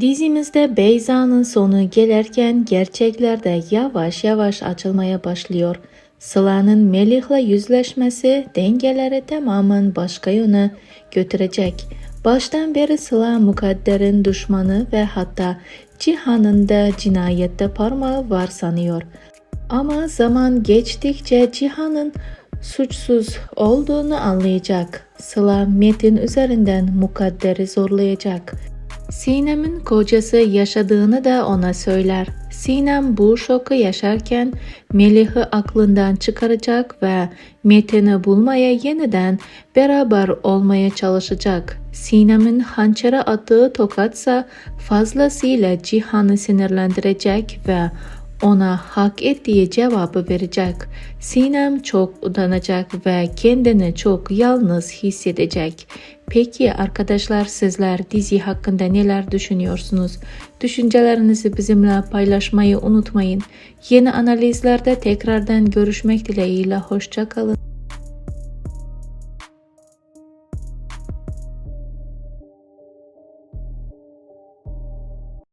Dizimizde Beyza'nın sonu gelirken gerçekler de yavaş yavaş açılmaya başlıyor. Sıla'nın Melih'le yüzleşmesi dengeleri tamamen başka yöne götürecek. Baştan beri Sıla mukadderin düşmanı ve hatta Cihan'ın da cinayette parmağı var sanıyor. Ama zaman geçtikçe Cihan'ın suçsuz olduğunu anlayacak. Sıla Metin üzerinden mukadderi zorlayacak. Sinem'in kocası yaşadığını da ona söyler. Sinem bu şoku yaşarken Melih'i aklından çıkaracak ve Metin'i bulmaya yeniden beraber olmaya çalışacak. Sinem'in hançere attığı tokatsa fazlasıyla Cihan'ı sinirlendirecek ve ona hak ettiği cevabı verecek. Sinem çok utanacak ve kendini çok yalnız hissedecek. Peki arkadaşlar sizler dizi hakkında neler düşünüyorsunuz? Düşüncelerinizi bizimle paylaşmayı unutmayın. Yeni analizlerde tekrardan görüşmek dileğiyle hoşça kalın.